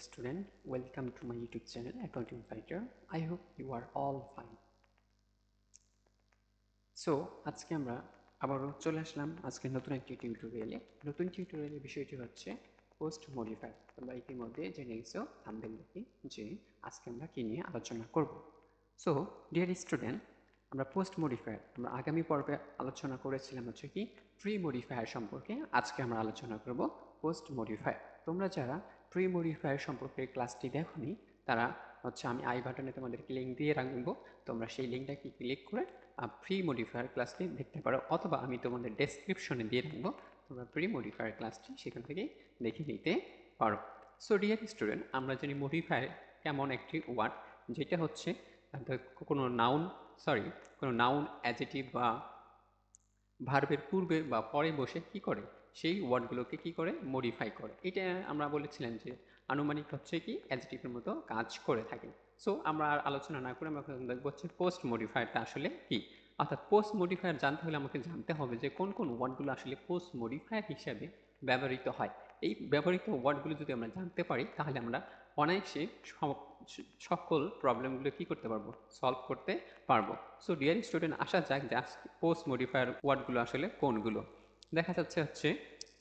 student, welcome to my YouTube channel Accounting Fighter. I hope you are all fine. So আজকে আমরা আবারও চলে আসলাম আজকে নতুন একটি টিউটোরিয়ালে নতুন টিউটোরিয়ালের বিষয়টি হচ্ছে পোস্ট মডিফাই তোমরা ইতিমধ্যে জেনে গেছো থাম্বেল দেখি যে আজকে আমরা কী নিয়ে আলোচনা করব সো ডিয়ার স্টুডেন্ট আমরা পোস্ট মডিফায়ার আমরা আগামী পর্বে আলোচনা করেছিলাম হচ্ছে কি প্রি মডিফায়ার সম্পর্কে আজকে আমরা আলোচনা করব পোস্ট মডিফায়ার তোমরা যারা প্রি মডিফায়ার সম্পর্কে ক্লাসটি দেখোনি। তারা হচ্ছে, আমি আই বাটনে তোমাদেরকে লিঙ্ক দিয়ে রাখব। তোমরা সেই লিঙ্কটাকে ক্লিক করে প্রি মডিফায়ার ক্লাসটি দেখতে পারো। অথবা আমি তোমাদের ডেসক্রিপশনে দিয়ে রাখব। তোমরা প্রি মডিফায়ার ক্লাসটি সেখান থেকে দেখে নিতে পারো। সো ডিয়ার স্টুডেন্ট আমরা জানি মডিফায়ার কেমন একটি ওয়ার্ড যেটা হচ্ছে কোনো নাউন সরি কোনো নাউন অ্যাজেটিভ বা ভার্বের পূর্বে বা পরে বসে কি করে? সেই ওয়ার্ডগুলোকে কি করে? মডিফাই করে। এটা আমরা বলেছিলাম যে আনুমানিক হচ্ছে কি অ্যাজেটিভের মতো কাজ করে থাকে। সো আমরা আর আলোচনা না করে আমরা দেখব হচ্ছে পোস্ট মডিফায়ারটা আসলে কি? অর্থাৎ পোস্ট মডিফায়ার জানতে হলে আমাকে জানতে হবে যে কোন কোন ওয়ার্ডগুলো আসলে পোস্ট মডিফায়ার হিসাবে ব্যবহৃত হয়। এই ব্যবহৃত ওয়ার্ডগুলো যদি আমরা জানতে পারি, তাহলে আমরা অনায়াসে সকল প্রবলেমগুলো কি করতে পারব? সলভ করতে পারব। সো ডিয়ার স্টুডেন্ট আসা যাক যে পোস্ট মডিফায়ার ওয়ার্ডগুলো আসলে কোনগুলো? দেখা যাচ্ছে হচ্ছে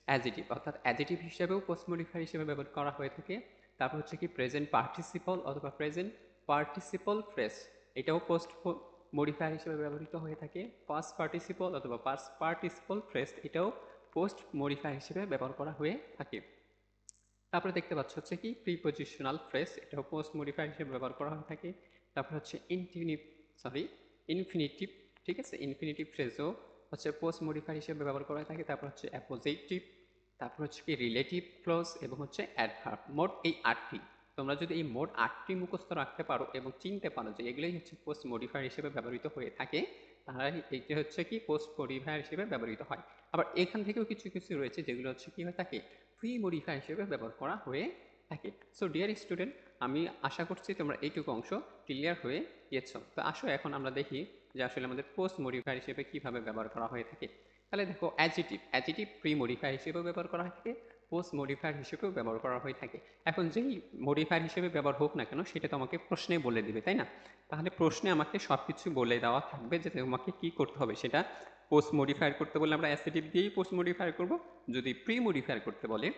অ্যাজিটিভ অর্থাৎ অ্যাজিটিভ হিসেবেও পোস্ট মডিফায়ার হিসেবে ব্যবহার করা হয়ে থাকে। তারপর হচ্ছে কি প্রেজেন্ট পার্টিসিপল অথবা প্রেজেন্ট পার্টিসিপল ফ্রেস এটাও পোস্ট মডিফায়ার হিসেবে ব্যবহৃত হয়ে থাকে। পাস্ট পার্টিসিপল অথবা পাস্ট পার্টিসিপল ফ্রেস এটাও পোস্ট মডিফায়ার হিসেবে ব্যবহার করা হয়ে থাকে। তারপরে দেখতে পাচ্ছ হচ্ছে কি প্রিপোজিশনাল ফ্রেস এটাও পোস্ট মডিফায়ার হিসেবে ব্যবহার করা হয়ে থাকে। তারপর হচ্ছে ইনফিনিভ সরি ইনফিনিটিভ ঠিক আছে? ইনফিনিটিভ ফ্রেজও হচ্ছে পোস্ট মডিফায়ার হিসেবে ব্যবহার করা হয়ে থাকে, তারপর হচ্ছে অ্যাপোজিটিভ তারপর হচ্ছে কি রিলেটিভ ক্লোজ এবং হচ্ছে অ্যাডভার্ব মোট এই আটটি, তোমরা যদি এই মোট আটটি মুখস্থ রাখতে পারো এবং চিনতে পারো যে এগুলোই হচ্ছে পোস্ট মডিফায়ার হিসেবে ব্যবহৃত হয়ে থাকে, তাহলে এইটি হচ্ছে কি পোস্ট মডিফায়ার হিসেবে ব্যবহৃত হয়। আবার এখান থেকেও কিছু কিছু রয়েছে যেগুলো হচ্ছে কি হয়ে থাকে প্রি মডিফায়ার হিসেবে ব্যবহার করা হয়ে থাকে। সো ডিয়ার স্টুডেন্ট আমি আশা করছি তোমরা এইটুকু অংশ ক্লিয়ার হয়ে গিয়েছ তো আসো এখন আমরা দেখি যে আসলে আমাদের পোস্ট মডিফায়ার হিসেবে কীভাবে ব্যবহার করা হয়ে থাকে। তাহলে দেখো অ্যাজিটিভ অ্যাজিটিভ প্রি মডিফায়ার হিসেবেও ব্যবহার করা হয়ে থাকে পোস্ট মডিফায়ার হিসেবেও ব্যবহার করা হয়ে থাকে। এখন যেই মডিফায়ার হিসেবে ব্যবহার হোক না কেন, সেটা তোমাকে প্রশ্নে বলে দিবে, তাই না? তাহলে প্রশ্নে আমাকে সব কিছু বলে দেওয়া থাকবে যে তোমাকে কি করতে হবে সেটা পোস্ট মডিফায়ার করতে বলে আমরা অ্যাসিটিভ দিয়েই পোস্ট মডিফায়ার করব। যদি প্রি মডিফায়ার করতে বলে,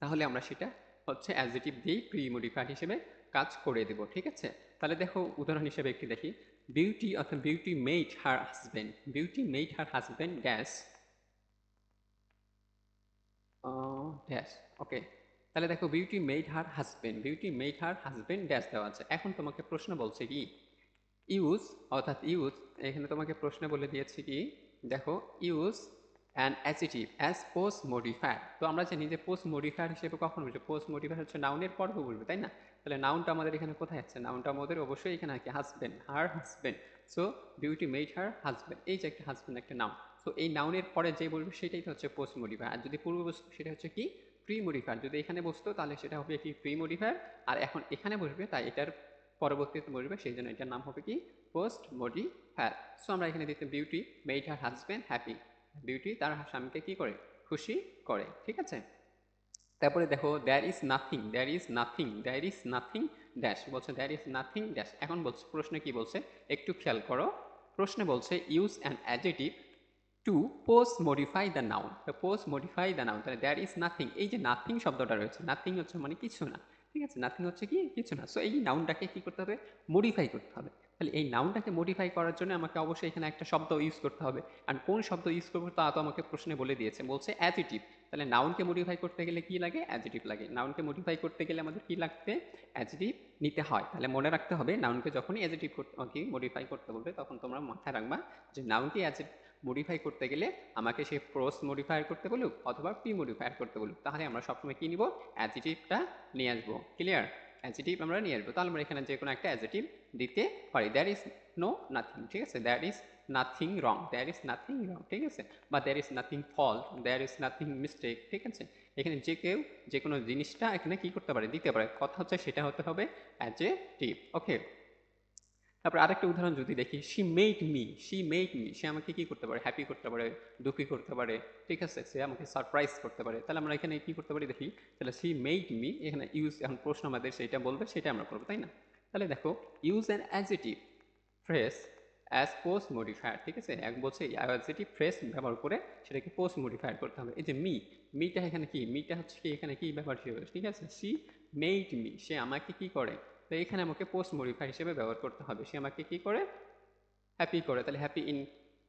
তাহলে আমরা সেটা হচ্ছে অ্যাজিটিভ দিয়েই প্রি মডিফায়ার হিসেবে কাজ করে দেব, ঠিক আছে? তাহলে দেখো, উদাহরণ হিসেবে একটি দেখি। বিউটি অর্থাৎ beauty made her husband beauty made her husband dash dash okay তাহলে দেখো beauty made her husband beauty made her husband dash দেওয়া আছে। এখন তোমাকে প্রশ্ন বলছে কি? ইউজ অর্থাৎ ইউজ এখানে তোমাকে প্রশ্ন বলে দিয়েছি কি? দেখো use and adjective as post modifier তো আমরা জানি যে পোস্ট মডিফায়ার হিসেবে কখন বলছে? পোস্ট মডিফায়ার হচ্ছে নাউনের পর্ব বলবে, তাই না? তাহলে নাউনটা আমাদের এখানে কোথায় আছে নাউনটা আমাদের অবশ্যই এখানে আছে husband her husband so beauty made her husband এই যে একটা হাজব্যান্ড একটা নাউন সো এই নাউনের পরে যে বলবে সেটাই হচ্ছে পোস্ট মডিফায়ার আর যদি পূর্ব বস্তু সেটা হচ্ছে কি? প্রি মডিফায়ার যদি এখানে বসতো, তাহলে সেটা হবে কি? প্রি মডিফায়ার আর এখন এখানে বসবে, তাই এটার পরবর্তীতে বসবে, সেই জন্য এটার নাম হবে কি? পোস্ট মডিফায়ার সো আমরা এখানে দেখতে beauty made her husband happy beauty তার স্বামীকে কি করে? খুশি করে, ঠিক আছে? তারপরে দেখো there is nothing there is nothing there is nothing dash বলছে দ্যার ইজ নাথিং ড্যাশ এখন বলছে, প্রশ্নে কি বলছে? একটু খেয়াল করো, প্রশ্নে বলছে use an adjective to post modify the noun post modify the noun তাহলে দ্যার ইজ নাথিং এই যে নাথিং শব্দটা রয়েছে নাথিং হচ্ছে মানে কিছু না, ঠিক আছে? নাথিং হচ্ছে কি? কিছু না সো এই নাউনটাকে কি করতে হবে? মডিফাই করতে হবে। তাহলে এই নাউনটাকে মডিফাই করার জন্য আমাকে অবশ্যই এখানে একটা শব্দ ইউজ করতে হবে। আর কোন শব্দ ইউজ করব তা তো আমাকে প্রশ্নে বলে দিয়েছে, বলছে অ্যাজিটিভ তাহলে নাউনকে মডিফাই করতে গেলে কি লাগে? অ্যাজিটিভ লাগে। নাউনকে মডিফাই করতে গেলে আমাদের কি লাগবে অ্যাজিটিভ নিতে হয়। তাহলে মনে রাখতে হবে নাউনকে যখনই অ্যাজিটিভ করতে মডিফাই করতে বলবে, তখন তোমরা মাথায় রাখবা যে নাউনকে অ্যাজিটিভ মডিফাই করতে গেলে আমাকে সে প্রোস মডিফায়ার করতে বলুক অথবা প্রি মডিফায়ার করতে বলুক। তাহলে আমরা সবসময় কী নিব? অ্যাজিটিভটা নিয়ে আসব। ক্লিয়ার অ্যাজিটিভ আমরা নিয়ে আসব। তাহলে আমরা এখানে যে কোনো একটা অ্যাজিটিভ দিতে পারি। দ্যার ইজ নো নাথিং ঠিক আছে? There is nothing wrong there is nothing wrong ঠিক আছে? বা there is nothing fault there is nothing mistake ঠিক আছে? এখানে যে কেউ যে কোনো জিনিসটা এখানে কী করতে পারে? দিতে পারে। কথা হচ্ছে সেটা হতে হবে অ্যাজেটিভ ওকে তারপর আরেকটা উদাহরণ যদি দেখি। She made me she made me সে আমাকে কি করতে পারে? হ্যাপি করতে পারে, দুঃখী করতে পারে। ঠিক আছে? সে আমাকে সারপ্রাইজ করতে পারে। তাহলে আমরা এখানে কি করতে পারি দেখি? তাহলে শি মেড মি এখানে ইউজ এখন প্রশ্ন আমাদের সেটা বলবে, সেটা আমরা করব, তাই না? তাহলে দেখো use an adjective phrase as post modifier ঠিক আছে? এক বলছে অ্যাজিটিভ ফ্রেস ব্যবহার করে সেটাকে পোস্ট মডিফায়ার করতে হবে। এই যে মি মিটা এখানে কি? মিটা হচ্ছে কি এখানে কি ব্যবহার হিসেবে? ঠিক আছে? সি মেড মি সে আমাকে কি করে? তো এখানে আমাকে পোস্ট মডিফাই হিসেবে ব্যবহার করতে হবে। সে আমাকে কি করে? হ্যাপি করে। তাহলে হ্যাপি ইন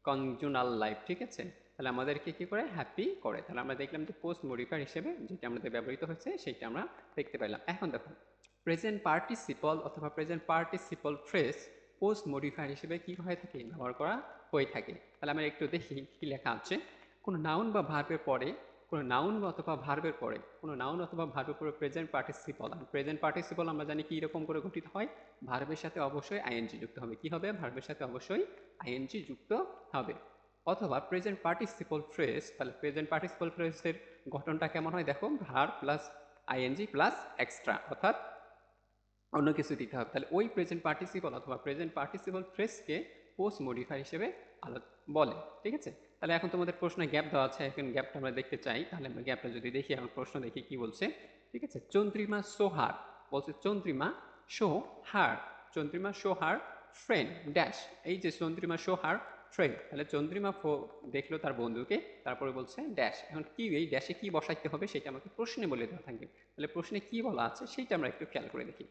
কনজুনাল লাইফ ঠিক আছে? তাহলে আমাদেরকে কি করে? হ্যাপি করে। তাহলে আমরা দেখলাম যে পোস্ট মডিফায়ার হিসেবে যেটা আমাদের ব্যবহৃত হচ্ছে সেটা আমরা দেখতে পেলাম। এখন দেখো প্রেজেন্ট পার্টিসিপল অথবা present participle phrase post modifier হিসেবে কি হয়ে থাকে? ব্যবহার করা হয়ে থাকে। তাহলে আমরা একটু দেখি কি লেখা আছে। কোনো নাউন বা ভার্বের পরে, কোনো নাউন অথবা ভার্বের পরে, কোনো নাউন অথবা ভার্বের পরে প্রেজেন্ট পার্টিসিপল আর প্রেজেন্ট পার্টিসিপল আমরা জানি কি রকম করে গঠিত হয়? ভার্বের সাথে অবশ্যই আইএনজি যুক্ত হবে। কি হবে? ভার্বের সাথে অবশ্যই আইএনজি যুক্ত হবে। অথবা প্রেজেন্ট পার্টিসিপল ফ্রেজ তাহলে প্রেজেন্ট পার্টিসিপল ফ্রেজের গঠনটা কেমন হয়? দেখো verb plus ING plus extra অর্থাৎ অন্য কিছু দিতে হবে। তাহলে ওই প্রেজেন্ট পার্টিসিপল অথবা প্রেজেন্ট পার্টিসিপল ফ্রেজকে পোস্ট মডিফাই হিসেবে আলো বলে। ঠিক আছে? তাহলে এখন তোমাদের প্রশ্নে গ্যাপ দেওয়া আছে। এখন গ্যাপটা আমরা দেখতে চাই। তাহলে আমরা গ্যাপটা যদি দেখি এখন প্রশ্ন দেখি কি বলছে। ঠিক আছে? চন্দ্রিমা সোহার। বলছে, Chandrima show her Chandrima show her friend dash এই যে চন্দ্রিমা শো হার ফ্রেন্ড তাহলে চন্দ্রিমা দেখল তার বন্ধুকে, তারপরে বলছে ড্যাশ এখন কি এই ড্যাশে কি বসাইতে হবে, সেটা আমাকে প্রশ্নে বলে দেওয়া থাকবে। তাহলে প্রশ্নে কি বলা আছে সেটা আমরা একটু খেয়াল করে দেখি।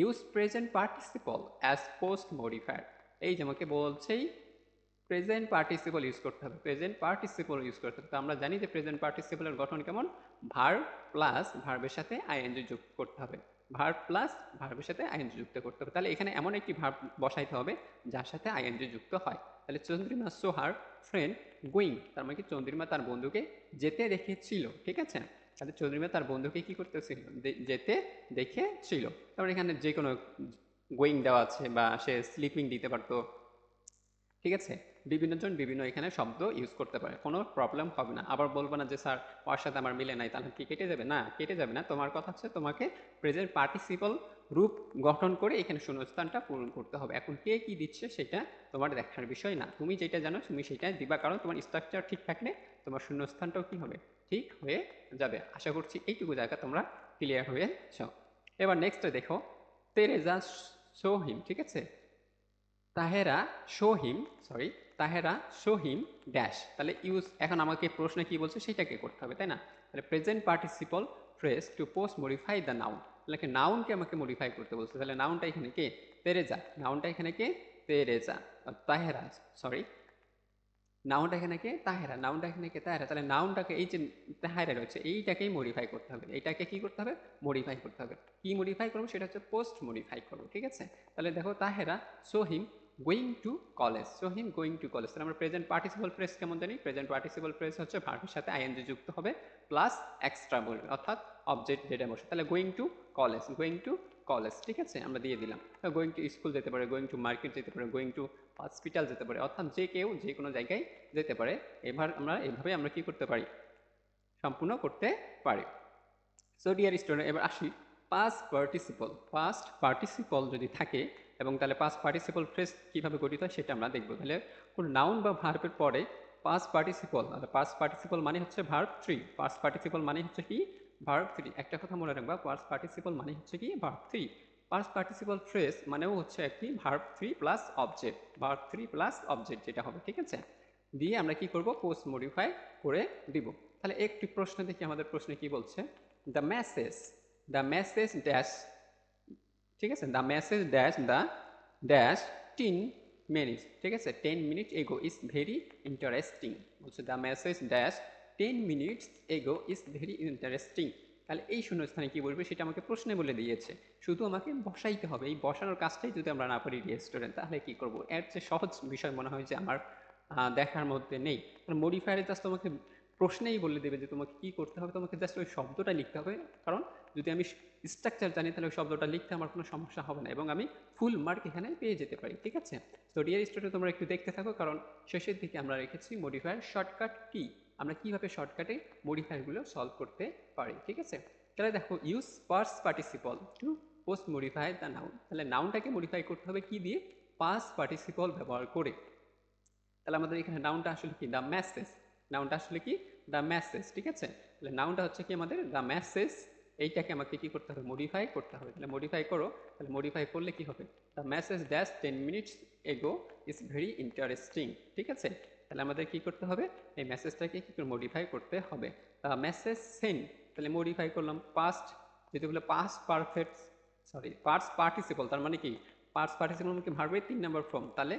Use present participle as post modifier এই যে আমাকে বলছেই প্রেজেন্ট পার্টিসিপল ইউজ করতে হবে। প্রেজেন্ট পার্টিসিপল ইউজ করতে হবে। তো আমরা জানি যে প্রেজেন্ট পার্টিসিপলের গঠন কেমন? ভার প্লাস ভার্বের সাথে আইএনজি যুক্ত করতে হবে। ভার প্লাস ভার্বের সাথে আইএনজি যুক্ত করতে হবে। তাহলে এখানে এমন একটি ভার্ব বসাইতে হবে যার সাথে আইএনজি যুক্ত হয়। তাহলে চন্দ্রিমা সোহার ফ্রেন্ড গোয়িং তার মানে কি চন্দ্রিমা তার বন্ধুকে যেতে দেখেছিল, ঠিক আছে? তাহলে চন্দ্রিমা তার বন্ধুকে কি করতেছিল? যেতে দেখেছিল তারপর এখানে যে কোনো গোয়িং দেওয়া আছে বা সে স্লিপিং দিতে পারতো। ঠিক আছে? বিভিন্ন জন বিভিন্ন এখানে শব্দ ইউজ করতে পারে। কোনো প্রবলেম হবে না। আবার বলব না যে, স্যার, ওর সাথে আমার মিলে নাই, তাহলে কি কেটে যাবে? না, কেটে যাবে না। তোমার কথা হচ্ছে তোমাকে প্রেজেন্ট পার্টিসিপল রূপ গঠন করে এখানে শূন্যস্থানটা পূরণ করতে হবে। এখন কে কি দিচ্ছে সেটা তোমার দেখার বিষয় না। তুমি যেটা জানো, তুমি সেটাই দিবা। কারণ তোমার স্ট্রাকচার ঠিক থাকলে তোমার শূন্যস্থানটাও কি হবে? ঠিক হয়ে যাবে। আশা করছি এইটুকু জায়গা তোমরা ক্লিয়ার হয়েছ এবার নেক্সটে দেখো, তেরেজা সোহিম, ঠিক আছে? তাহেরা শোহিম সরি তাহেরা শোহিম ড্যাশ তাহলে ইউজ এখন আমাকে প্রশ্নে কি বলছে সেটাকে করতে হবে, তাই না? তাহলে present participle phrase to post modify the noun তাহলে নাউনকে আমাকে মডিফাই করতে বলছে? তাহলে নাউনটা এখানে কে? তেরেজা। নাউনটা এখানে কে? তেরেজা। তাহেরা সরি নাউনটা এখানে কে? তাহেরা। নাউনটা এখানে কে? তাহেরা। তাহলে নাউনটাকে এই যে তাহেরা রয়েছে, এইটাকেই মডিফাই করতে হবে। এইটাকে কি করতে হবে? মডিফাই করতে হবে। কি মডিফাই করব? সেটা হচ্ছে পোস্ট মডিফাই করব, ঠিক আছে? তাহলে দেখো Tahera Sohim going to college Sohim going to college তাহলে আমরা প্রেজেন্ট পার্টিসিপল ফ্রেজ কেমন জানি? প্রেজেন্ট পার্টিসিপল ফ্রেজ হচ্ছে ভার্বের সাথে আইএনজি যুক্ত হবে প্লাস এক্সট্রা বলবে অর্থাৎ অবজেক্ট যেটা বসে। তাহলে going to college going to college ঠিক আছে? আমরা দিয়ে দিলাম। গোয়িং টু স্কুল যেতে পারে গোয়িং টু মার্কেট যেতে পারে গোয়িং টু হসপিটাল যেতে পারে। অর্থাৎ যে কেউ যে কোনো জায়গায় যেতে পারে। এবার আমরা এভাবে আমরা কি করতে পারি? সম্পূর্ণ করতে পারি। সো ডিয়ার স্টুডেন্ট এবার আসি। পাস্ট পার্টিসিপল পাস্ট পার্টিসিপল যদি থাকে, এবং তাহলে পাস্ট পার্টিসিপল ফ্রেস কীভাবে গঠিত হয় সেটা আমরা দেখব। তাহলে কোনো নাউন বা ভার্বের পরে পাস্ট পার্টিসিপল আর পাস্ট পার্টিসিপল মানে হচ্ছে ভার্ব থ্রি পাস্ট পার্টিসিপল মানে হচ্ছে কি? ভার্ব থ্রি একটা কথা মনে রাখবা পাস্ট পার্টিসিপল মানে হচ্ছে কি? Verb three past participle phrase মানেও হচ্ছে একটি verb three plus object verb three plus object যেটা হবে, ঠিক আছে? দিয়ে আমরা কি করব? পোস্ট মডিফাই করে দিব। তাহলে একটি প্রশ্ন দেখি, আমাদের প্রশ্নে কি বলছে? The message the message dash ঠিক আছে? The message dash the dash ten minute ঠিক আছে? Ten minute ago is very interesting বলছে the message dash ten minutes ago is very interesting তাহলে এই শূন্যস্থানে কি বলবে? সেটা আমাকে প্রশ্নে বলে দিয়েছে। শুধু আমাকে বসাইতে হবে। এই বসানোর কাজটাই যদি আমরা না পারি স্টুডেন্ট তাহলে কি করব? এর চেয়ে সহজ বিষয় মনে হয় যে আমার দেখার মধ্যে নেই। কারণ মডিফায়ারে জাস্ট তোমাকে প্রশ্নেই বলে দেবে যে তোমাকে কি করতে হবে। তোমাকে জাস্ট ওই শব্দটা লিখতে হবে। কারণ যদি আমি স্ট্রাকচার জানি, তাহলে ওই শব্দটা লিখতে আমার কোনো সমস্যা হবে না এবং আমি ফুল মার্ক এখানে পেয়ে যেতে পারি। ঠিক আছে? তো ডিয়ার স্টুডেন্ট তোমরা একটু দেখতে থাকো। কারণ শেষের দিকে আমরা রেখেছি মডিফায়ার শর্টকাট কি আমরা কীভাবে শর্টকাটে মডিফায়ারগুলো সলভ করতে পারি, ঠিক আছে? তাহলে দেখো use purse participle to post modify the noun তাহলে নাউনটাকে মডিফাই করতে হবে কি দিয়ে? পাস পার্টিসিপল ব্যবহার করে। তাহলে আমাদের এখানে নাউনটা আসলে কি? দ্য মেসেজ নাউনটা আসলে কি? দ্য মেসেজ ঠিক আছে? তাহলে নাউনটা হচ্ছে কি আমাদের? দ্য মেসেজ এইটাকে আমাকে কি করতে হবে? মডিফাই করতে হবে। তাহলে মডিফাই করো। তাহলে মডিফাই করলে কি হবে? The message dash ten minutes ago is very interesting ঠিক আছে? তাহলে আমাদের কি করতে হবে? এই মেসেজটাকে কি করে মডিফাই করতে হবে? মেসেজ সেন্ড তাহলে মডিফাই করলাম পাস্ট যদি বলে past perfect sorry parts participle তার মানে কি? পার্টস পার্টিসিপল মানে কি? ভার্বের তিন নম্বর ফর্ম তাহলে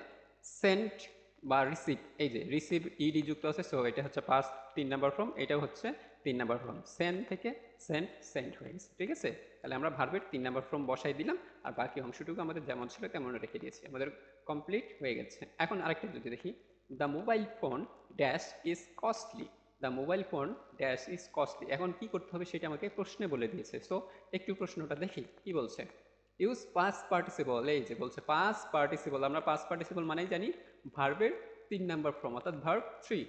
সেন্ট বা রিসিভ এই যে রিসিভ ইডি যুক্ত আছে সো এটা হচ্ছে পার্টস তিন নম্বর ফর্ম এটাও হচ্ছে তিন নম্বর ফর্ম সেন্ট থেকে সেন্ট সেন্ট হয়ে গেছে, ঠিক আছে? তাহলে আমরা ভার্বের তিন নম্বর ফর্ম বসাই দিলাম, আর বাকি অংশটুকু আমাদের যেমন ছিল তেমন রেখে দিয়েছি, আমাদের কমপ্লিট হয়ে গেছে। এখন আরেকটা যদি দেখি the mobile phone dash is costly the mobile phone dash is costly এখন কি করতে হবে সেটা আমাকে প্রশ্নে বলে দিয়েছে। সো একটু প্রশ্নটা দেখি, কি বলছে? ইউজ পাস পার্টিসিপল এই যে বলছে পাস পার্টিসিপল আমরা পাস পার্টিসিপল মানেই জানি ভার্বের তিন নাম্বার ফর্ম অর্থাৎ verb three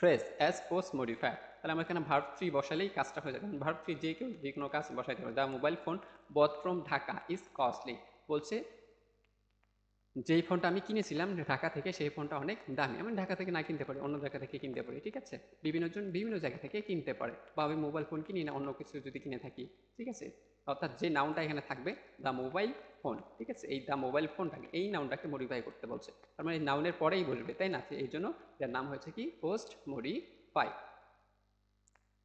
phrase as post modifier তাহলে আমরা এখানে ভার্ব থ্রি বসালেই কাজটা হয়ে যাবে ভার্ব থ্রি যে কেউ যে কোনো কাজ বসাইতে পারে। The mobile phone bought from Dhaka is costly বলছে যেই ফোনটা আমি কিনেছিলাম ঢাকা থেকে সেই ফোনটা অনেক দামি। আমি ঢাকা থেকে না কিনতে পারি, অন্য জায়গা থেকে কিনতে পারি, ঠিক আছে? বিভিন্ন জন বিভিন্ন জায়গা থেকে কিনতে পারে বা আমি মোবাইল ফোন কিনি না, অন্য কিছু যদি কিনে থাকি, ঠিক আছে? অর্থাৎ যে নাউনটা এখানে থাকবে দ্য মোবাইল ফোন ঠিক আছে? এই দ্য মোবাইল ফোনটাকে এই নাউনটাকে মডিফাই করতে বলছে। তার মানে এই নাউনের পরেই বসবে, তাই না? এই জন্য যার নাম হয়েছে কি? পোস্ট মডিফাই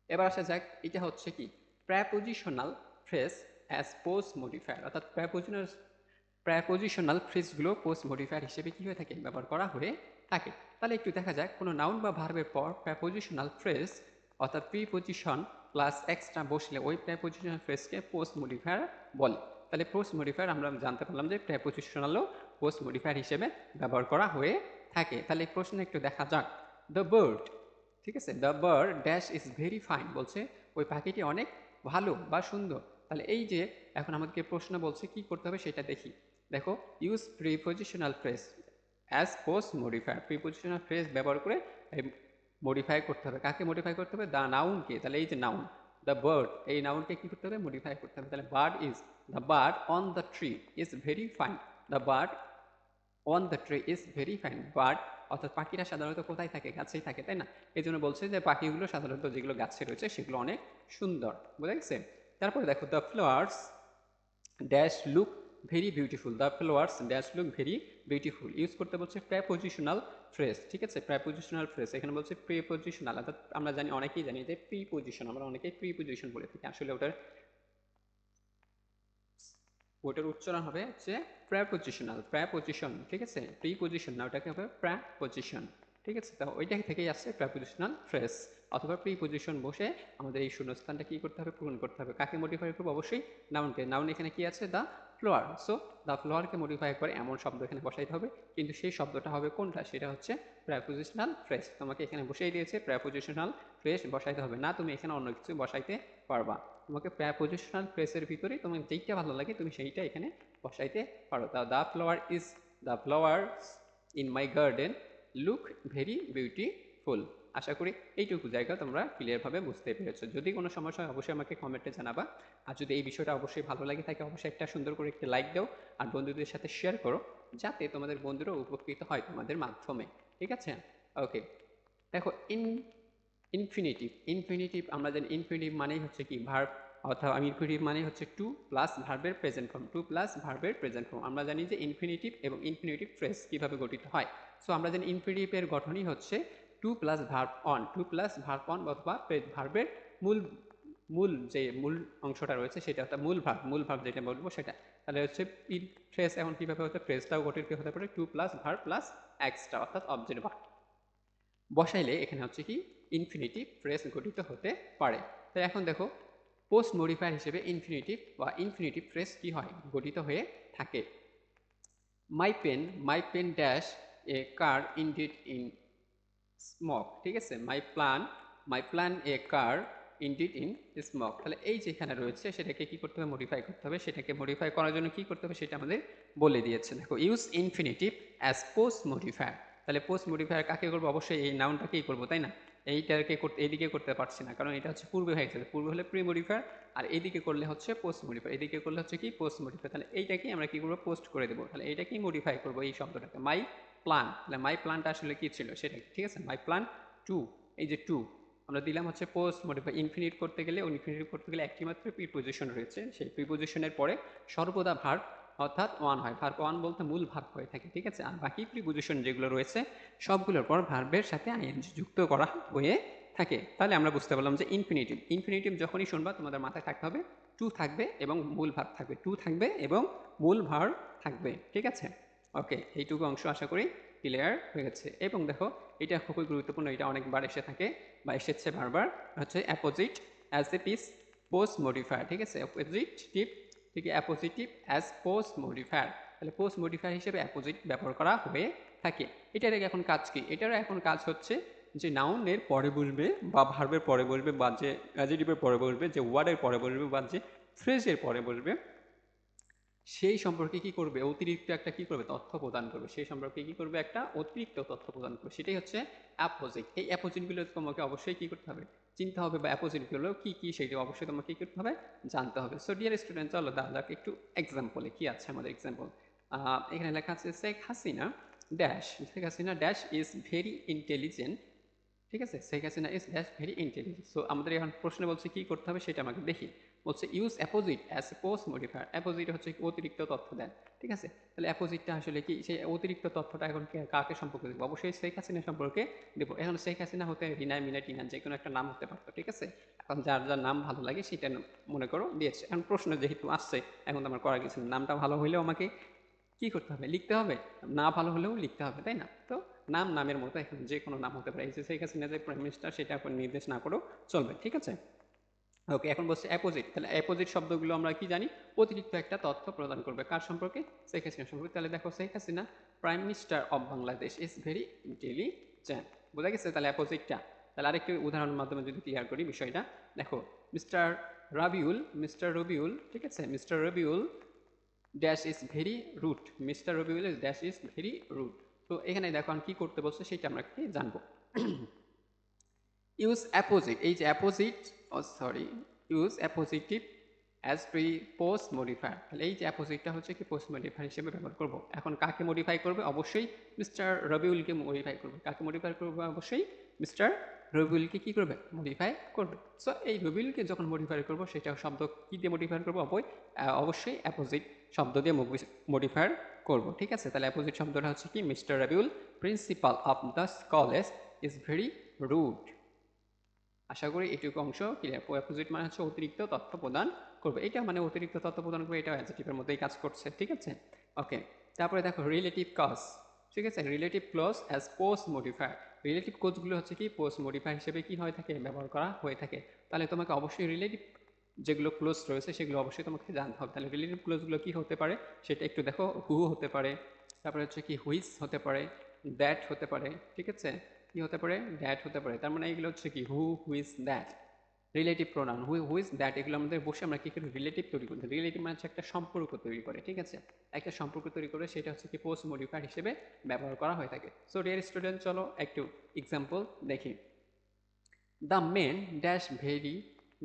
এবার আসা যাক, এটা হচ্ছে কি? Prepositional phrase as post modifier অর্থাৎ প্র্যাপোজিশনাল প্র্যাপোজিশনাল ফ্রেজগুলো পোস্ট মডিফায়ার হিসেবে কী হয়ে থাকে ব্যবহার করা হয়ে থাকে। তাহলে একটু দেখা যাক, কোনো নাউন বা ভার্বের পর প্র্যাপোজিশনাল ফ্রেজ অর্থাৎ প্রিপোজিশন প্লাস এক্সট্রা বসলে ওই প্র্যাপোজিশনাল ফ্রেজকে পোস্ট মডিফায়ার বলে। তাহলে পোস্ট মডিফায়ার আমরা জানতে পারলাম যে প্র্যাপোজিশনালও পোস্ট মডিফায়ার হিসেবে ব্যবহার করা হয়ে থাকে। তাহলে এই প্রশ্নে একটু দেখা যাক। দ্য বার্ড ঠিক আছে? The bird dash is very fine বলছে। ওই পাখিটি অনেক ভালো বা সুন্দর। তাহলে এই যে এখন আমাদেরকে প্রশ্ন বলছে, কি করতে হবে সেটা দেখি। দেখো use prepositional phrase as post modifier prepositional phrase ব্যবহার করে মডিফাই করতে হবে। কাকে মডিফাই করতে হবে? দ্য নাউনকে তাহলে এই যে নাউন দ্য বার্ড এই নাউনকে কী করতে হবে? মডিফাই করতে হবে। তাহলে bird is the bird on the tree is very fine the bird on the tree is very fine bird অর্থাৎ পাখিরা সাধারণত কোথায় থাকে? গাছেই থাকে, তাই না? এই জন্য বলছে যে পাখিগুলো সাধারণত যেগুলো গাছে রয়েছে, সেগুলো অনেক সুন্দর। বুঝা গেছে? তারপরে দেখো the flowers dash look very beautiful the flowers dash look very beautiful use করতে বলছে প্র্যাপোজিশনাল ফ্রেজ ঠিক আছে? প্র্যাপোজিশনাল ফ্রেজ এখানে বলছে প্রিপোজিশনাল অর্থাৎ আমরা জানি, অনেকেই জানি যে প্রিপোজিশন আমরা অনেকেই প্রিপোজিশন বলে থাকি। আসলে ওটার ওটার উচ্চারণ হবে হচ্ছে প্র্যাপোজিশনাল প্র্যাপোজিশন ঠিক আছে? প্রিপোজিশন না, ওটাকে হবে প্র্যাপোজিশন ঠিক আছে? তো ওইটা থেকেই আসছে প্র্যাপোজিশনাল ফ্রেজ অথবা প্রিপোজিশন বসে আমাদের এই শূন্যস্থানটা কি করতে হবে? পূরণ করতে হবে। কাকে মডিফাই করব? অবশ্যই নাউনকে নাউন এখানে কি আছে? দ্য ফ্লোয়ার সো দ্য ফ্লোয়ারকে মডিফাই করে এমন শব্দ এখানে বসাইতে হবে। কিন্তু সেই শব্দটা হবে কোনটা? সেটা হচ্ছে প্র্যাপোজিশনাল ফ্রেজ তোমাকে এখানে বসিয়ে দিয়েছে প্র্যাপোজিশনাল ফ্রেজ বসাইতে হবে। না, তুমি এখানে অন্য কিছু বসাইতে পারবা। তোমাকে প্র্যাপোজিশনাল ফ্রেজের ভিতরে তোমার যেইটা ভালো লাগে, তুমি সেইটা এখানে বসাইতে পারো। তা the flower is the flower in my garden look very beautiful আশা করি এইটুকু জায়গা তোমরা ক্লিয়ারভাবে বুঝতে পেরেছ। যদি কোনো সমস্যা হয়, অবশ্যই আমাকে কমেন্টে জানাবা। আর যদি এই বিষয়টা অবশ্যই ভালো লাগে থাকে, অবশ্যই একটা সুন্দর করে একটি লাইক দাও আর বন্ধুদের সাথে শেয়ার করো, যাতে তোমাদের বন্ধুরা উপকৃত হয় তোমাদের মাধ্যমে। ঠিক আছে? ওকে দেখো ইন ইনফিনিটিভ ইনফিনিটিভ আমরা জানি ইনফিনিটিভ মানেই হচ্ছে কি? ভার্ব অর্থাৎ ইনফিনিটিভ মানে হচ্ছে টু প্লাস ভার্বের প্রেজেন্ট ফর্ম টু প্লাস ভার্বের প্রেজেন্ট ফর্ম আমরা জানি যে ইনফিনিটিভ এবং ইনফিনিটিভ ফ্রেজ কীভাবে গঠিত হয়। সো আমরা জানি ইনফিনিটিভের গঠনই হচ্ছে to plus verb one to plus verb one অথবা ভার্বের মূল মূল যে মূল অংশটা রয়েছে সেটা অর্থাৎ মূল ভার্ব মূল ভার্ব যেটা বলব সেটা। তাহলে হচ্ছে ইন ফ্রেজ এখন কীভাবে হচ্ছে ফ্রেজটাও গঠিত কী হতে পারে to plus verb plus extra অর্থাৎ অবজেক্ট ভার্ব বসাইলে এখানে হচ্ছে কি ইনফিনিটিভ ফ্রেস গঠিত হতে পারে। তাই এখন দেখো পোস্ট মডিফায়ার হিসেবে ইনফিনিটিভ বা ইনফিনিটিভ ফ্রেস কি হয়? গঠিত হয়ে থাকে। My pen my pen dash a car indeed in smock ঠিক আছে? My plan my plan a car indeed in smock তাহলে এই যেখানে রয়েছে, সেটাকে কি করতে হবে? মডিফাই করতে হবে। সেটাকে মডিফাই করার জন্য কি করতে হবে? সেটা আমাদের বলে দিয়েছে। দেখো use infinitive as post modifier তাহলে পোস্ট মডিফায়ার কাকে করব? অবশ্যই এই নাউনটাকেই করব, তাই না? এইটাকে করতে, এইদিকে করতে পারছি না, কারণ এটা হচ্ছে পূর্বে হয়ে গেছে। পূর্বে হলে প্রি মডিফায়ার আর এইদিকে করলে হচ্ছে পোস্ট মডিফায়ার এদিকে করলে হচ্ছে কি? পোস্ট মডিফায়ার তাহলে এইটাকে আমরা কি করব? পোস্ট করে দেবো। তাহলে এইটাকেই মডিফাই করব এই শব্দটাকে। মাই প্ল্যান তাহলে মাই প্ল্যানটা আসলে কি ছিল? সেটা ঠিক আছে? মাই প্ল্যান টু এই যে টু আমরা দিলাম হচ্ছে পোস্ট মডিফাই ইনফিনিট করতে গেলে ইনফিনিট করতে গেলে একটি মাত্র প্রিপোজিশন রয়েছে। সেই প্রিপোজিশনের পরে সর্বদা ভার্ব অর্থাৎ ওয়ান হয়। ভার্ব ওয়ান বলতে মূল ভার্ব হয়ে থাকে, ঠিক আছে? আর বাকি প্রিপোজিশন যেগুলো রয়েছে, সবগুলোর পর ভার্বের সাথে আইএনজি যুক্ত করা হয়ে থাকে। তাহলে আমরা বুঝতে পারলাম যে ইনফিনিটিভ ইনফিনিটিভ যখনই শুনবা তোমাদের মাথায় থাকতে হবে টু থাকবে এবং মূল ভার্ব থাকবে। টু থাকবে এবং মূল ভার্ব থাকবে, ঠিক আছে? ওকে এইটুকু অংশ আশা করি ক্লিয়ার হয়ে গেছে। এবং দেখো, এটা খুবই গুরুত্বপূর্ণ, এটা অনেকবার এসে থাকে বা এসেছে বারবার। হচ্ছে apposite as a piece post modifier ঠিক আছে? অপোজিটিভ ঠিক অ্যাপোজিটিভ অ্যাজ পোস্ট মডিফায়ার তাহলে পোস্ট মডিফায়ার হিসেবে অ্যাপোজিট ব্যবহার করা হয়ে থাকে। এটার এখন কাজ কি? এটারও এখন কাজ হচ্ছে যে নাউনের পরে বসবে বা ভার্বের পরে বসবে বা যে অ্যাজিটিভের পরে বসবে যে ওয়ার্ডের পরে বসবে বা যে ফ্রেজের পরে বসবে সেই সম্পর্কে কি করবে? অতিরিক্ত একটা কি করবে? তথ্য প্রদান করবে। সেই সম্পর্কে কি করবে? একটা অতিরিক্ত তথ্য প্রদান করবে। সেটাই হচ্ছে অ্যাপোজিট এই অ্যাপোজিটগুলো তোমাকে অবশ্যই কি করতে হবে? চিনতে হবে বা অ্যাপোজিটগুলো কি কি সেটা অবশ্যই তোমাকে কি করতে হবে? জানতে হবে। সো ডিয়ার স্টুডেন্ট চলো যাক একটু এক্সাম্পলে কি আছে আমাদের এক্সাম্পল এখানে লেখা আছে, Sheikh Hasina dash Sheikh Hasina dash is very intelligent ঠিক আছে? Sheikh Hasina is dash very intelligent so আমাদের এখন প্রশ্নে বলছে কি করতে হবে সেটা আমাকে দেখি। বলছে use apposite as a post modifier apposite হচ্ছে অতিরিক্ত তথ্য দেন। ঠিক আছে? তাহলে অ্যাপোজিটটা আসলে কি, সেই অতিরিক্ত তথ্যটা এখন কাকে সম্পর্কে দেবো? অবশ্যই শেখ হাসিনা সম্পর্কে দেবো। এখন শেখ হাসিনা হতে রিনা মিনা টিনা যে কোনো একটা নাম হতে পারতো, ঠিক আছে? এখন যার যার নাম ভালো লাগে সেটা মনে করো, দিয়েছে। এখন প্রশ্ন যেহেতু আসছে, এখন তো আমার করার কিছু নামটা ভালো হইলেও আমাকে কি করতে হবে? লিখতে হবে? না ভালো হলেও লিখতে হবে, তাই না? তো নাম, নামের মতো এখন যে কোনো নাম হতে পারে। এই যে শেখ হাসিনা যে প্রাইম মিনিস্টার সেটা এখন নির্দেশ না করেও চলবে, ঠিক আছে? ওকে এখন বলছে অ্যাপোজিট তাহলে অ্যাপোজিট শব্দগুলো আমরা কি জানি? অতিরিক্ত একটা তথ্য প্রদান করবে। কার সম্পর্কে? শেখ হাসিনা সম্পর্কে। তাহলে দেখো, Sheikh Hasina prime minister of Bangladesh is very intelligent বোঝা গেছে? তাহলে অ্যাপোজিটটা তাহলে আরেকটি উদাহরণের মাধ্যমে যদি ক্লিয়ার করি বিষয়টা। দেখো মিস্টার রাবিউল মিস্টার রবিউল ঠিক আছে? Mister Rabiul dash is very rude mister Rabiul dash is very rude তো এখানে দেখো আমি কী করতে বলছে, সেটা আমরা কি জানব। ইউজ অ্যাপোজিট এই যে apposite oh sorry use appositive as pre post modifier তাহলে এই যে অ্যাপোজিটটা হচ্ছে কি পোস্ট মডিফায়ার হিসেবে ব্যবহার করব। এখন কাকে মডিফাই করবে? অবশ্যই মিস্টার রবিউলকে মডিফাই করবে। কাকে মডিফাই করবে? অবশ্যই মিস্টার রবিউলকে কী করবে? মডিফাই করবে। সো এই রবিউলকে যখন মডিফাই করব, সেটা শব্দ কী দিয়ে মডিফাই করব? অবৈ অবশ্যই অ্যাপোজিট শব্দ দিয়ে মডিফায়ার করব। ঠিক আছে? তাহলে অ্যাপোজিট শব্দটা হচ্ছে কি mister Rabiul principal of the college is very rude আশা করি এটুকু অংশ ক্লিয়ার অপোজিট মানে হচ্ছে অতিরিক্ত তথ্য প্রদান করবে। এটা মানে অতিরিক্ত তথ্য প্রদান করবে এটা অ্যাডজেটিভের মধ্যেই কাজ করছে, ঠিক আছে? ওকে তারপরে দেখো রিলেটিভ কজ ঠিক আছে? Relative clause as post modifier relative কোজগুলো হচ্ছে কি? পোস্ট মডিফায়ার হিসেবে কি হয়ে থাকে? ব্যবহার করা হয়ে থাকে। তাহলে তোমাকে অবশ্যই রিলেটিভ যেগুলো ক্লোজ রয়েছে সেগুলো অবশ্যই তোমাকে জানতে হবে। তাহলে রিলেটিভ ক্লোজগুলো কি হতে পারে? সেটা একটু দেখো হু হতে পারে। তারপরে হচ্ছে কি হুইস হতে পারে? দ্যাট হতে পারে, ঠিক আছে? কি হতে পারে? দ্যাট হতে পারে। তার মানে এগুলো হচ্ছে কি who whose that relative pronoun who whose that এগুলো আমাদের বসে আমরা কী করি রিলেটিভ তৈরি করি। রিলেটিভ মানে হচ্ছে একটা সম্পর্ক তৈরি করে, ঠিক আছে? একটা সম্পর্ক তৈরি করে সেটা হচ্ছে কি পোস্ট মডিফায়ার হিসেবে ব্যবহার করা হয়ে থাকে। সো ডিয়ার স্টুডেন্ট চলো একটু এক্সাম্পল দেখি। The men dash very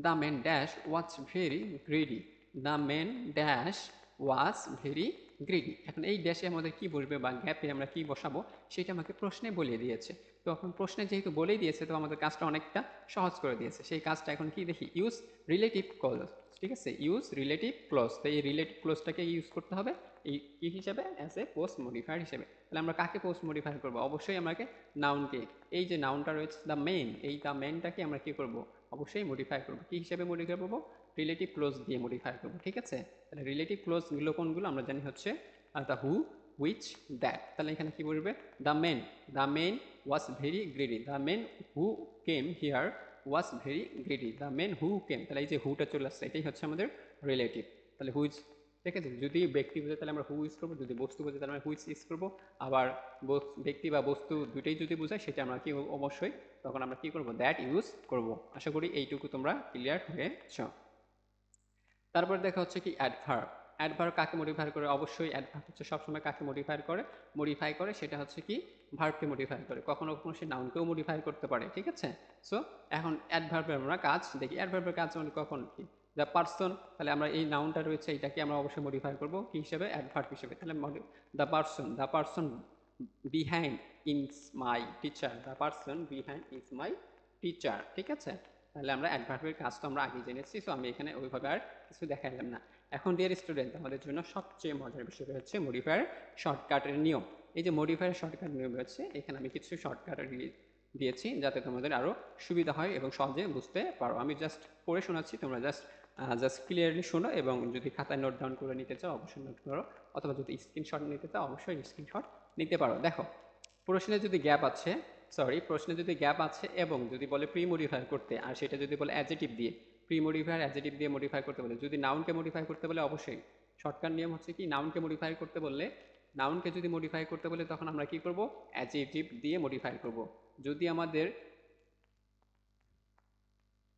the men dash was very greedy the men dash was very greedy এখন এই ড্যাশে আমাদের কি বসবে বা গ্যাপে আমরা কি বসাবো, সেটা আমাকে প্রশ্নে বলিয়ে দিয়েছে। তো এখন প্রশ্নে যেহেতু বলেই দিয়েছে, তো আমাদের কাজটা অনেকটা সহজ করে দিয়েছে। সেই কাজটা এখন কি দেখি? ইউজ রিলেটিভ ক্লোজ ঠিক আছে? ইউজ রিলেটিভ ক্লোজ তো এই রিলেটিভ ক্লোজটাকে ইউজ করতে হবে এই কী হিসাবে? অ্যাজ এ পোস্ট মডিফায়ার হিসেবে। তাহলে আমরা কাকে পোস্ট মডিফায়ার করব? অবশ্যই আমাকে নাউনকে এই যে নাউনটা রয়েছে দ্য মেন এই দ্য মেনটাকে আমরা কী করব? অবশ্যই মডিফাই করব। কী হিসেবে মডিফাই করব? রিলেটিভ ক্লোজ দিয়ে মডিফাই করব, ঠিক আছে? তাহলে রিলেটিভ ক্লোজগুলো কোনগুলো? আমরা জানি হচ্ছে দ্য হু উইচ দ্যাট তাহলে এখানে কি বলবে? The men the men was very greedy the men who came here was very greedy the men who came তাহলে এই যে হুটা চলে আসছে, এটাই হচ্ছে আমাদের রিলেটিভ তাহলে হুইচ ঠিক আছে? যদি ব্যক্তি বোঝায় তাহলে আমরা হু ইউজ করব। যদি বস্তু বোঝায় তাহলে আমরা হুইচ ইউজ করব। আবার ব্যক্তি বা বস্তু দুটোই যদি বোঝায়, সেটা আমরা কি অবশ্যই তখন আমরা কি করব? দ্যাট ইউজ করব। আশা করি এইটুকু তোমরা ক্লিয়ার হয়েছ। তারপর দেখা হচ্ছে কি অ্যাডভার্ব অ্যাডভার্ব কাকে মডিফাই করে? অবশ্যই অ্যাডভার্ব হচ্ছে সবসময় কাকে মডিফাই করে? মডিফাই করে, সেটা হচ্ছে কি? ভার্বকে মডিফাই করে। কখনো কখনো সে নাউনকেও মডিফাই করতে পারে, ঠিক আছে? সো এখন অ্যাডভার্বের আমরা কাজ দেখি। অ্যাডভার্বের কাজ মানে কখন? কি? দ্য পার্সন তাহলে আমরা এই নাউনটা রয়েছে, এটাকে আমরা অবশ্যই মডিফাই করব কি হিসেবে? অ্যাডভার্ব হিসেবে। তাহলে the person the person behind is my teacher the person behind is my teacher ঠিক আছে? তাহলে আমরা অ্যাডভার্বের কাজ তো আমরা আগে জেনেছি সো আমি এখানে ওইভাবে আর কিছু দেখাইলাম না। এখন ডিয়ার স্টুডেন্ট আমাদের জন্য সবচেয়ে মজার বিষয় হচ্ছে মডিফায়ার শর্টকাটের নিয়ম। এই যে মডিফায়ার শর্টকাট নিয়ম রয়েছে, এখানে আমি কিছু শর্টকাট দিয়েছি যাতে তোমাদের আরও সুবিধা হয় এবং সহজে বুঝতে পারো। আমি জাস্ট পড়ে শোনাচ্ছি, তোমরা জাস্ট জাস্ট ক্লিয়ারলি শোনো এবং যদি খাতায় নোট ডাউন করে নিতে চাও, অবশ্যই নোট করো। অথবা যদি স্ক্রিনশট নিতে চাও, অবশ্যই স্ক্রিনশট নিতে পারো। দেখো, প্রশ্নে যদি গ্যাপ আছে সরি প্রশ্নে যদি গ্যাপ আছে এবং যদি বলে প্রি মডিফাই করতে, আর সেটা যদি বলে অ্যাজেটিভ দিয়ে প্রি মডিফায়ার অ্যাজেটিভ দিয়ে মডিফাই করতে বলে। যদি নাউনকে মডিফাই করতে বলে, অবশ্যই। শর্টকাট নিয়ম হচ্ছে কি নাউনকে মডিফাই করতে বললে নাউনকে যদি মডিফাই করতে বলে, তখন আমরা কি করব? অ্যাজেটিভ দিয়ে মডিফাই করব। যদি আমাদের,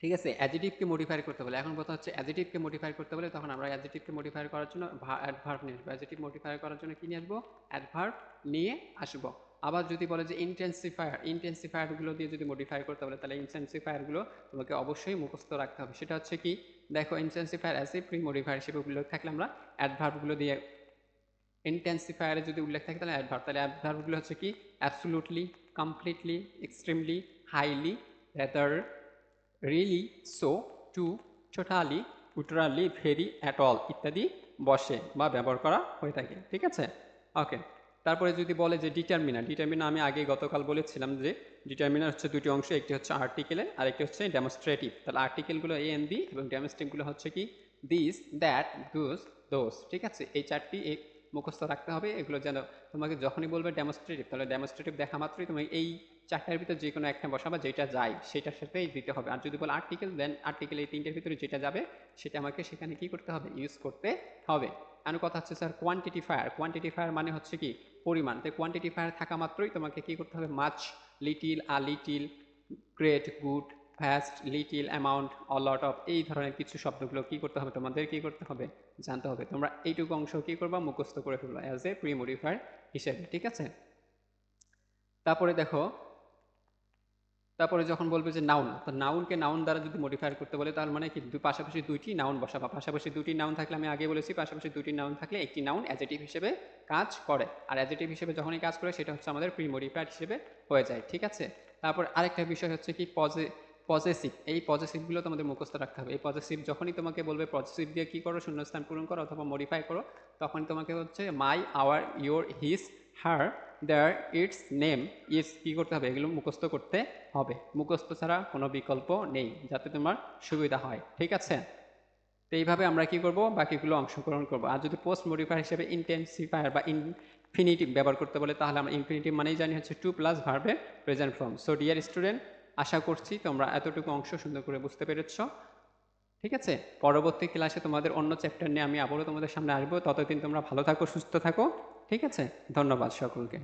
ঠিক আছে অ্যাজেটিভকে মডিফাই করতে বলে, এখন কথা হচ্ছে অ্যাজেটিভকে মডিফাই করতে বলে, তখন আমরা অ্যাজেটিভকে মডিফাই করার জন্য অ্যাডভার্ব নিয়ে আসব। অ্যাজেটিভ মডিফাই করার জন্য কি নিয়ে আসব? অ্যাডভার্ব নিয়ে আসব। আবার যদি বলে যে ইন্টেন্সিফায়ার ইন্টেন্সিফায়ারগুলো দিয়ে যদি মডিফাই করতে বলে, তাহলে ইন্টেন্সিফায়ারগুলো তোমাকে অবশ্যই মুখস্থ রাখতে হবে। সেটা হচ্ছে কি, দেখো intensifier as a pre modifier হিসেবে উল্লেখ থাকলে আমরা অ্যাডভার্বগুলো দিয়ে ইন্টেন্সিফায়ারে যদি উল্লেখ থাকে তাহলে অ্যাডভার্ব তাহলে অ্যাডভার্বগুলো হচ্ছে কি absolutely completely extremely highly rather really so too totally utterly very at all ইত্যাদি বসে বা ব্যবহার করা হয়ে থাকে। ঠিক আছে? ওকে তারপরে যদি বলে যে ডিটারমিনার ডিটারমিনার আমি আগে গতকাল বলেছিলাম যে ডিটারমিনার হচ্ছে দুটি অংশ, একটি হচ্ছে আর্টিকেলের আর একটি হচ্ছে ডেমনস্ট্রেটিভ তাহলে আর্টিকেলগুলো এ এন দি এবং ডেমনস্ট্রেটিভগুলো হচ্ছে কি? দিস দ্যাট দুস দোস ঠিক আছে? এই চারটি এক মুখস্থ রাখতে হবে, এগুলো যেন তোমাকে যখনই বলবে ডেমনস্ট্রেটিভ তাহলে ডেমনস্ট্রেটিভ দেখা মাত্রই তুমি এই চারটার ভিতরে যে কোনো একটা বসাবা, যেটা যায়, সেটার সাথেই দিতে হবে। আর যদি বলো আর্টিকেল দেন আর্টিকেল এই তিনটের ভিতরে যেটা যাবে, সেটা আমাকে সেখানে কি করতে হবে? ইউজ করতে হবে। আর কথা হচ্ছে, sir quantifier quantifier মানে হচ্ছে কি? পরিমাণ। তো কোয়ান্টিটি ফায়ার থাকা মাত্রই তোমাকে কি করতে হবে? Much little a little great good fast little amount a lot of এই ধরনের কিছু শব্দগুলো কি করতে হবে? তোমাদের কি করতে হবে? জানতে হবে। তোমরা এইটুকু অংশ কি করবা? মুখস্থ করে ফেলবা অ্যাজ এ প্রি মডিফায়ার হিসেবে, ঠিক আছে? তারপরে দেখো তারপরে যখন বলবে যে নাউন তো নাউনকে নাউন দ্বারা যদি মডিফাই করতে বলে, তার মানে কি? পাশাপাশি দুইটি নাউন বসা বা পাশাপাশি দুটি নাউন থাকলে আমি আগে বলেছি, পাশাপাশি দুটি নাউন থাকলে একটি নাউন অ্যাজেটিভ হিসেবে কাজ করে। আর অ্যাজেটিভ হিসেবে যখনই কাজ করে, সেটা হচ্ছে আমাদের প্রি মডিফাইড হিসেবে হয়ে যায়, ঠিক আছে? তারপর আরেকটা বিষয় হচ্ছে কি? পজে পজেসিভ এই পজেসিভগুলো তোমাদের মুখস্থ রাখতে হবে। এই পজেসিভ যখনই তোমাকে বলবে পজেসিভ দিয়ে কী করো? শূন্যস্থান পূরণ করো অথবা মডিফাই করো তখন তোমাকে হচ্ছে my our your his her their its name is কী করতে হবে? এগুলো মুখস্থ করতে হবে। মুখস্থ ছাড়া কোনো বিকল্প নেই, যাতে তোমার সুবিধা হয়। ঠিক আছে? তো এইভাবে আমরা কি করব? বাকিগুলো অংশগ্রহণ করব। আর যদি পোস্ট মডিফায়ার হিসেবে ইন্টেন্সিফায়ার বা ইনফিনিটিভ ব্যবহার করতে বলে, তাহলে আমরা ইনফিনিটিভ মানেই জানি হচ্ছে টু প্লাস ভার্বের present form so dear student আশা করছি তোমরা এতটুকু অংশ সুন্দর করে বুঝতে পেরেছ। ঠিক আছে? পরবর্তী ক্লাসে তোমাদের অন্য চ্যাপ্টার নিয়ে আমি আবারও তোমাদের সামনে আসব। ততদিন তোমরা ভালো থাকো, সুস্থ থাকো। ঠিক আছে? ধন্যবাদ সকলকে।